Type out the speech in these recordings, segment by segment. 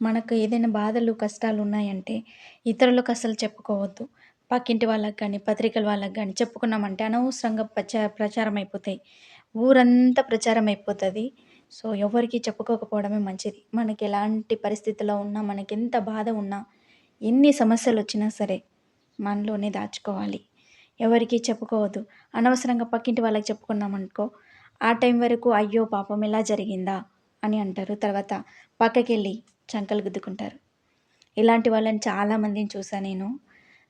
మనకు ఏదైనా బాధలు, కష్టాలు ఉన్నాయంటే ఇతరులకు అసలు చెప్పుకోవద్దు. పక్కింటి వాళ్ళకి కానీ పత్రికల వాళ్ళకి కానీ చెప్పుకున్నామంటే అనవసరంగా ప్రచా ప్రచారం అయిపోతాయి. ఊరంతా ప్రచారం అయిపోతుంది సో, ఎవరికీ చెప్పుకోకపోవడమే మంచిది. మనకి ఎలాంటి పరిస్థితిలో ఉన్నా, ఎంత బాధ ఉన్నా, ఎన్ని సమస్యలు వచ్చినా సరే మనలోనే దాచుకోవాలి. ఎవరికీ చెప్పుకోవద్దు. అనవసరంగా పక్కింటి వాళ్ళకి చెప్పుకున్నామనుకో, ఆ టైం వరకు అయ్యో! పాపం ఇలా జరిగిందా అని అంటారు. తర్వాత పక్కకెళ్ళి చంకలు గుద్దుకుంటారు. ఇలాంటి వాళ్ళని చాలామందిని చూసా నేను.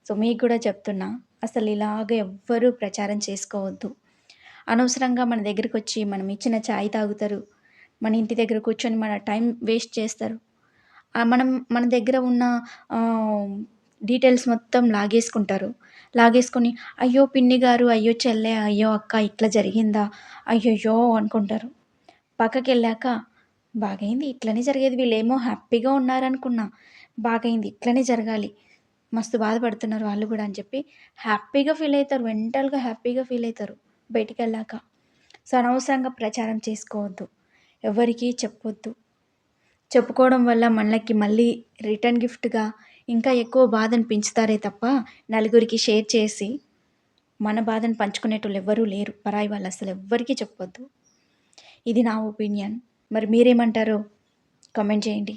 సో, మీకు కూడా చెప్తున్నా. అసలు ఇలాగ ఎవ్వరూ ప్రచారం చేసుకోవద్దు. అనవసరంగా మన దగ్గరకొచ్చి మనం ఇచ్చిన ఛాయ్ తాగుతారు. మన ఇంటి దగ్గర కూర్చొని మన టైం వేస్ట్ చేస్తారు. మనం మన దగ్గర ఉన్న డీటెయిల్స్ మొత్తం లాగేసుకుంటారు. లాగేసుకొని అయ్యో! పిన్ని గారు, అయ్యో! చెల్లె, అయ్యో! అక్క ఇట్లా జరిగిందా? అయ్యయ్యో! అనుకుంటారు. పక్కకి వెళ్ళాక బాగైంది. ఇట్లనే జరిగేది. వీళ్ళేమో హ్యాపీగా ఉన్నారనుకున్నా. బాగైంది. ఇట్లనే జరగాలి. మస్తు బాధపడుతున్నారు వాళ్ళు కూడా అని చెప్పి హ్యాపీగా ఫీల్ అవుతారు మెంటల్‌గా హ్యాపీగా ఫీల్ అవుతారు బయటికి వెళ్ళాక సో, అనవసరంగా ప్రచారం చేసుకోవద్దు. ఎవరికీ చెప్పొద్దు. చెప్పుకోవడం వల్ల మనకి మళ్ళీ రిటర్న్ గిఫ్ట్‌గా ఇంకా ఎక్కువ బాధను పెంచుతారే తప్ప నలుగురికి షేర్ చేసి మన బాధను పంచుకునేటోళ్ళు ఎవ్వరూ లేరు. పరాయి వాళ్ళు అసలు ఎవ్వరికీ చెప్పొద్దు. ఇది నా ఒపీనియన్. మరి మీరేమంటారో కామెంట్ చేయండి.